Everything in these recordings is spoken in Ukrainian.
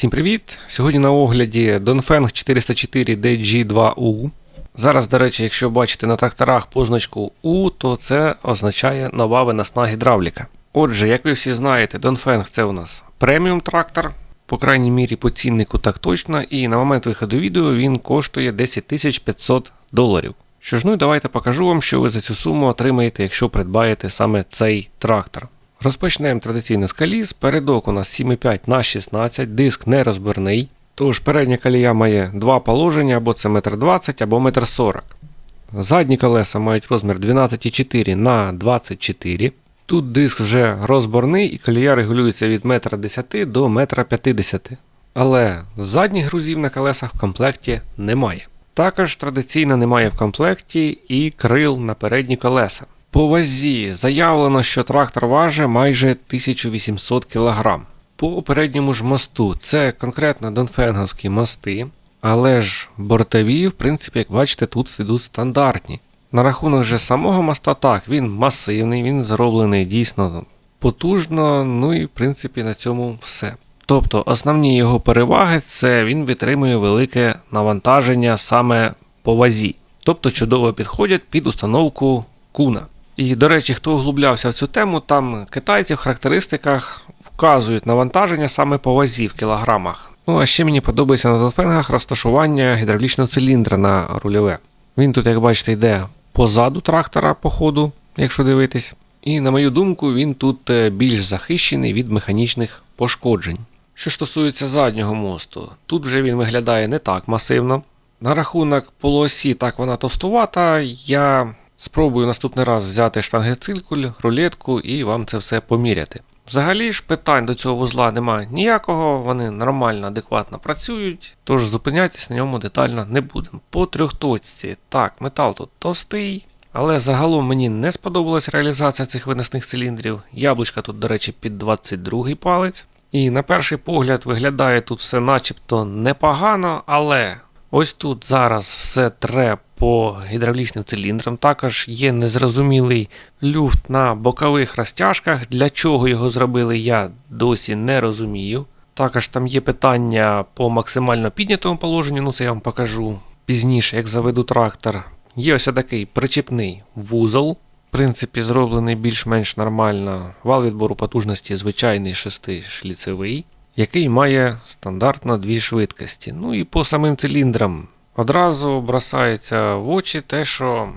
Всім привіт! Сьогодні на огляді Dongfeng 404 DG2U. Зараз, до речі, якщо бачите на тракторах позначку U, то це означає нова виносна гідравліка. Отже, як ви всі знаєте, Dongfeng це у нас преміум трактор, по крайній мірі по ціннику так точно, і на момент виходу відео він коштує 10 500 доларів. Що ж, ну і давайте покажу вам, що ви за цю суму отримаєте, якщо придбаєте саме цей трактор. Розпочнемо традиційно з коліс. Передок у нас 7,5 на 16, диск нерозбірний. Тож передня колія має два положення, або це 1,20 м, або 1,40 м. Задні колеса мають розмір 12,4 на 24 Тут диск вже розборний і колія регулюється від 1,10 м до 1,50 м. Але задніх грузів на колесах в комплекті немає. Також традиційно немає в комплекті і крил на передні колеса. По вазі заявлено, що трактор важить майже 1800 кг. По передньому ж мосту це конкретно донфенговські мости, але ж бортові, в принципі, як бачите, тут ідуть стандартні. На рахунок же самого моста, так, він масивний, він зроблений дійсно потужно, ну і в принципі на цьому все. Тобто основні його переваги це він витримує велике навантаження саме по вазі. Тобто чудово підходять під установку куна. І, до речі, хто углублявся в цю тему, там китайці в характеристиках вказують навантаження саме по вазі в кілограмах. Ну а ще мені подобається на Донфенгах розташування гідравлічного циліндра на рульове. Він тут, як бачите, йде позаду трактора по ходу, якщо дивитись. І на мою думку, він тут е, більш захищений від механічних пошкоджень. Що стосується заднього мосту, тут вже він виглядає не так масивно. На рахунок полуосі, так вона товстувата. Я спробую наступний раз взяти штангецилькуль, рулетку і вам це все поміряти. Взагалі ж питань до цього вузла немає ніякого, вони нормально, адекватно працюють, тож зупинятись на ньому детально не будемо. По трьохточці, так, метал тут товстий, але загалом мені не сподобалась реалізація цих виносних циліндрів. Яблучка тут, до речі, під 22 палець. І на перший погляд виглядає тут все начебто непогано, але ось тут зараз все тре по гідравлічним циліндрам. Також є незрозумілий люфт на бокових розтяжках. Для чого його зробили, я досі не розумію. Також там є питання по максимально піднятому положенню, ну це я вам покажу пізніше, як заведу трактор. Є ось такий причіпний вузол. В принципі, зроблений більш-менш нормально. Вал відбору потужності звичайний шестишліцевий, який має стандартно дві швидкості. Ну і по самим циліндрам одразу бросається в очі те, що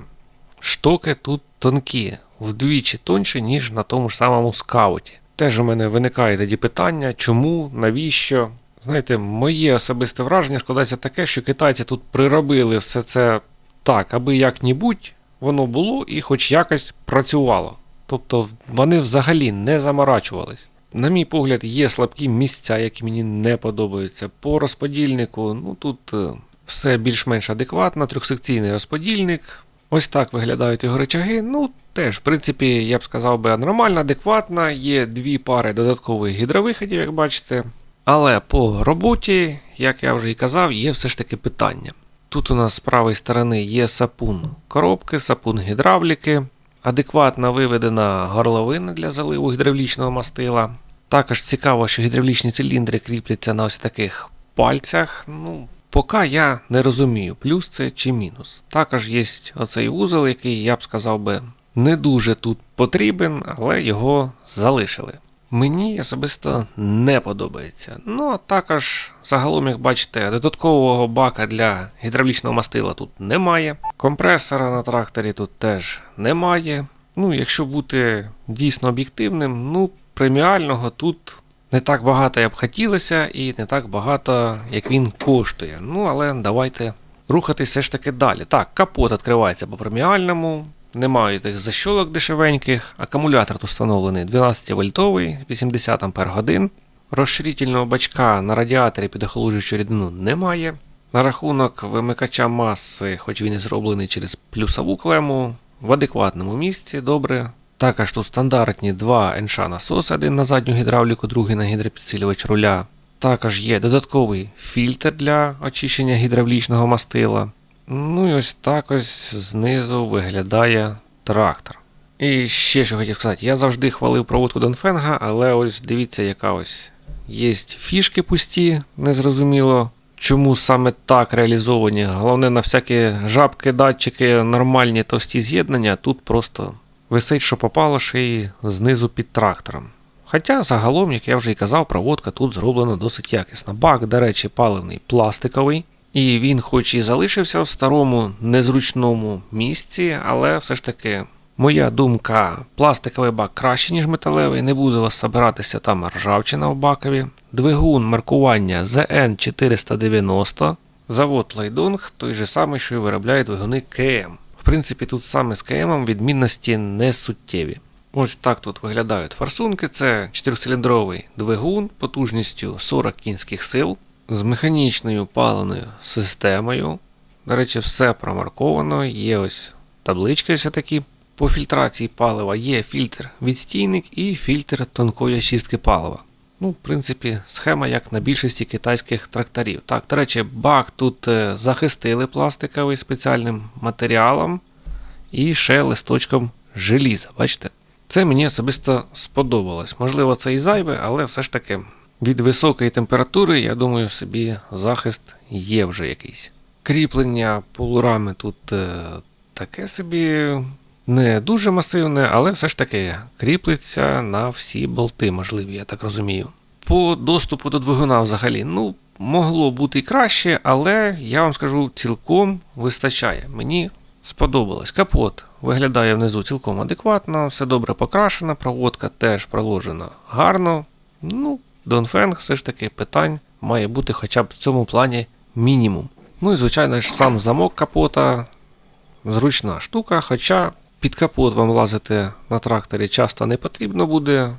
штоки тут тонкі, вдвічі тонші, ніж на тому ж самому скауті. Теж у мене виникає тоді питання, чому, навіщо. Знаєте, моє особисте враження складається таке, що китайці тут приробили все це так, аби як-небудь воно було і хоч якось працювало. Тобто вони взагалі не заморачувались. На мій погляд, є слабкі місця, які мені не подобаються. По розподільнику, ну тут е, все більш-менш адекватно, трьохсекційний розподільник. Ось так виглядають його речаги. Ну, теж, в принципі, я б сказав би, нормально, адекватно. Є дві пари додаткових гідровиходів, як бачите. Але по роботі, як я вже і казав, є все ж таки питання. Тут у нас з правої сторони є сапун коробки, сапун гідравліки, адекватно виведена горловина для заливу гідравлічного мастила. Також цікаво, що гідравлічні циліндри кріпляться на ось таких пальцях. Ну, Поки я не розумію, плюс це чи мінус. Також є оцей вузол, який, я б сказав би, не дуже тут потрібен, але його залишили. Мені особисто не подобається. Ну, а також, загалом, як бачите, додаткового бака для гідравлічного мастила тут немає. Компресора на тракторі тут теж немає. Ну, якщо бути дійсно об'єктивним, ну, преміального тут не так багато як хотілося, і не так багато, як він коштує. Ну, але давайте рухатись все ж таки далі. Так, капот відкривається по преміальному. Немає тих защолок дешевеньких. Акумулятор тут встановлений 12 вольтовий, 80 Ах. Розширительного бачка на радіаторі під охолоджуючу рідину немає. На рахунок вимикача маси, хоч він і зроблений через плюсову клему, в адекватному місці добре. Також тут стандартні два НШ насоси, один на задню гідравліку, другий на гідропідсилювач руля. Також є додатковий фільтр для очищення гідравлічного мастила. Ну і ось так ось знизу виглядає трактор. І ще що хотів сказати, я завжди хвалив проводку Донфенга, але ось дивіться, яка ось є фішки пусті, незрозуміло. Чому саме так реалізовані? Головне на всякі жабки, датчики, нормальні товсті з'єднання, тут просто висить, що попало ще й знизу під трактором. Хоча загалом, як я вже і казав, проводка тут зроблена досить якісно. Бак, до речі, паливний пластиковий, і він, хоч і залишився в старому незручному місці, але все ж таки, моя думка, пластиковий бак краще, ніж металевий. Не буде вас собиратися там ржавчина в бакові. Двигун маркування ZN490. Завод Лайдонг той же самий, що і виробляє двигуни КМ. Принципі, тут саме з КМ відмінності не суттєві. Ось так тут виглядають форсунки. Це 4-циліндровий двигун потужністю 40 кінських сил з механічною паливною системою. До речі, все промарковано. Є ось таблички ось такі. По фільтрації палива є фільтр відстійник і фільтр тонкої очистки палива. Ну, в принципі, схема як на більшості китайських тракторів. Так, до речі, бак тут е, захистили пластиковий спеціальним матеріалом і ще листочком желіза. Бачите? Це мені особисто сподобалось. Можливо, це і зайве, але все ж таки від високої температури, я думаю, собі захист є вже якийсь. Кріплення полурами тут е, таке собі не дуже масивне, але все ж таки кріплеться на всі болти, можливі, я так розумію. По доступу до двигуна взагалі, ну, могло бути і краще, але я вам скажу, цілком вистачає. Мені сподобалось. Капот виглядає внизу цілком адекватно, все добре покрашено, проводка теж проложена гарно. Ну, Донфенг все ж таки питань має бути хоча б в цьому плані мінімум. Ну і звичайно ж сам замок капота зручна штука, хоча під капот вам лазити на тракторі часто не потрібно буде,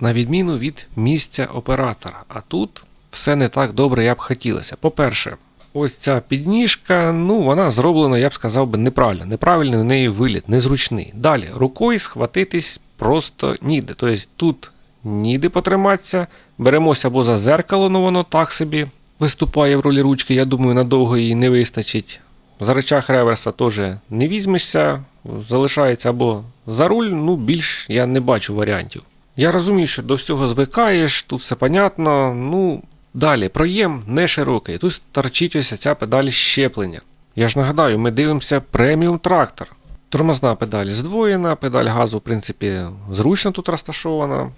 на відміну від місця оператора. А тут все не так добре, як б хотілося. По-перше, ось ця підніжка, ну вона зроблена, я б сказав би, неправильно. Неправильний у неї виліт, незручний. Далі рукою схватитись просто ніде. Тобто тут ніде потриматися, беремося або за зеркало, ну воно так собі виступає в ролі ручки. Я думаю, надовго її не вистачить. За речах реверса теж не візьмешся, залишається або за руль, ну більш я не бачу варіантів. Я розумію, що до всього звикаєш, тут все понятно. Ну, далі, проєм не широкий, тут торчить ось ця педаль щеплення. Я ж нагадаю, ми дивимося преміум трактор. Тормозна педаль здвоєна, педаль газу, в принципі, зручно тут розташована.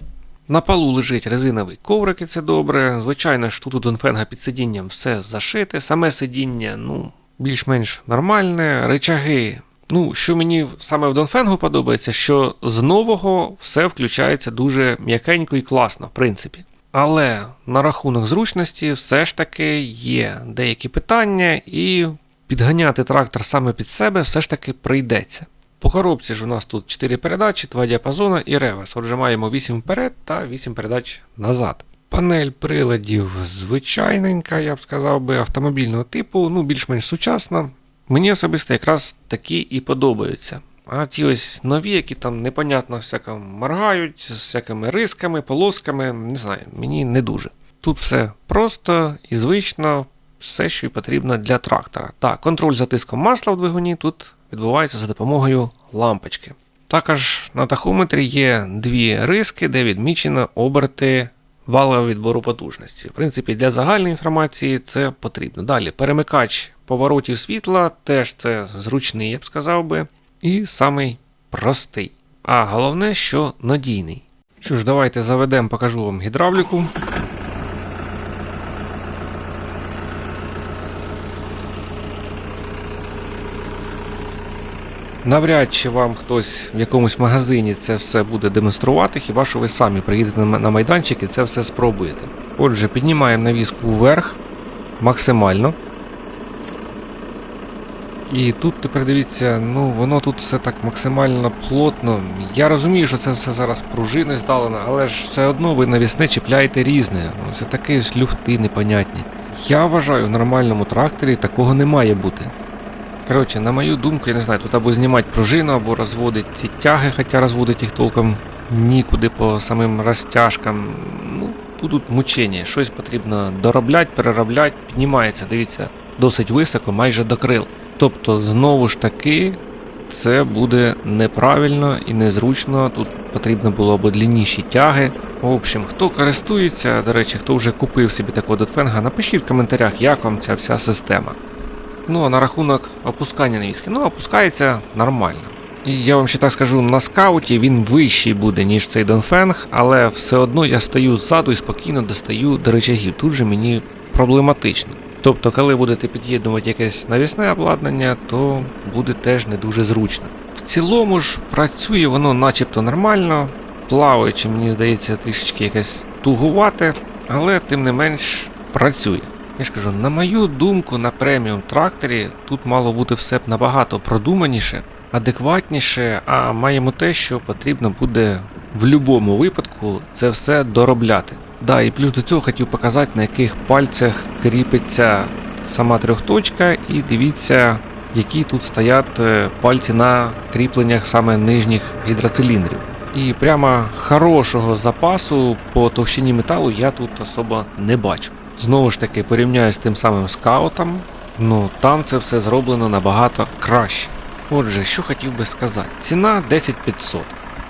На полу лежить резиновий коврик, і це добре. Звичайно ж, тут у Донфенга під сидінням все зашите, саме сидіння, ну, більш-менш нормальне. Речаги. Ну, що мені саме в Донфенгу подобається, що з нового все включається дуже м'якенько і класно, в принципі. Але на рахунок зручності все ж таки є деякі питання, і підганяти трактор саме під себе все ж таки прийдеться. По коробці ж у нас тут 4 передачі, 2 діапазони і реверс. Отже, маємо 8 вперед та 8 передач назад. Панель приладів звичайненька, я б сказав би, автомобільного типу, ну більш-менш сучасна. Мені особисто якраз такі і подобаються. А ті ось нові, які там непонятно всяко моргають, з всякими рисками, полосками, не знаю, мені не дуже. Тут все просто і звично, все, що й потрібно для трактора. Так, контроль за тиском масла в двигуні тут відбувається за допомогою лампочки. Також на тахометрі є дві риски, де відмічено оберти валового відбору потужності. В принципі, для загальної інформації це потрібно. Далі, перемикач поворотів світла, теж це зручний, я б сказав би, і самий простий. А головне, що надійний. Що ж, давайте заведемо, покажу вам гідравліку. Навряд чи вам хтось в якомусь магазині це все буде демонструвати, хіба що ви самі приїдете на майданчик і це все спробуєте. Отже, піднімаємо навіску вверх максимально. І тут тепер дивіться, ну воно тут все так максимально плотно. Я розумію, що це все зараз пружини здалено, але ж все одно ви навісне чіпляєте різне. Ну, Це такі люфти непонятні. Я вважаю, в нормальному тракторі такого не має бути. Коротше, на мою думку, я не знаю, тут або знімати пружину, або розводити ці тяги, хоча розводити їх толком нікуди по самим розтяжкам. Ну, будуть мучення. Щось потрібно доробляти, переробляти, піднімається, дивіться, досить високо, майже до крил. Тобто, знову ж таки, це буде неправильно і незручно. Тут потрібно було або длинніші тяги. В общем, хто користується, до речі, хто вже купив собі такого дотфенга, напишіть в коментарях, як вам ця вся система. Ну а на рахунок опускання навіски, ну опускається нормально. І я вам ще так скажу, на скауті він вищий буде, ніж цей Донфенг, але все одно я стою ззаду і спокійно достаю до речагів. Тут же мені проблематично. Тобто, коли будете під'єднувати якесь навісне обладнання, то буде теж не дуже зручно. В цілому ж працює воно начебто нормально, плаваючи, мені здається, трішечки якесь тугувате, але тим не менш працює. Я ж кажу, на мою думку, на преміум тракторі тут мало бути все б набагато продуманіше, адекватніше, а маємо те, що потрібно буде в будь-якому випадку це все доробляти. Да, і плюс до цього хотів показати, на яких пальцях кріпиться сама трьохточка, і дивіться, які тут стоять е, пальці на кріпленнях саме нижніх гідроциліндрів. І прямо хорошого запасу по товщині металу я тут особо не бачу. Знову ж таки, порівняю з тим самим скаутом, ну там це все зроблено набагато краще. Отже, що хотів би сказати, ціна 10500.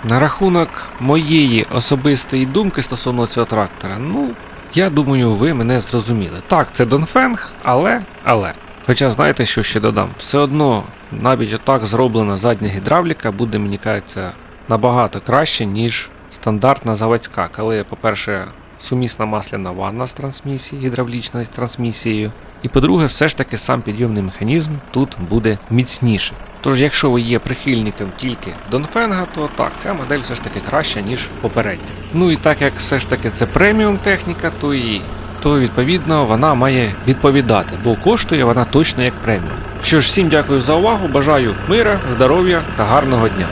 На рахунок моєї особистої думки стосовно цього трактора, ну, я думаю, ви мене зрозуміли. Так, це Донфенг, але, але. Хоча знаєте, що ще додам? Все одно, навіть отак зроблена задня гідравліка буде, мені кажеться, набагато краще, ніж стандартна заводська, коли, по-перше, сумісна масляна ванна з трансмісією, гідравлічною трансмісією. І по-друге, все ж таки сам підйомний механізм тут буде міцніше. Тож, якщо ви є прихильником тільки Донфенга, то так, ця модель все ж таки краща, ніж попередня. Ну і так як все ж таки це преміум техніка, то і то відповідно вона має відповідати, бо коштує вона точно як преміум. Що ж, всім дякую за увагу, бажаю мира, здоров'я та гарного дня.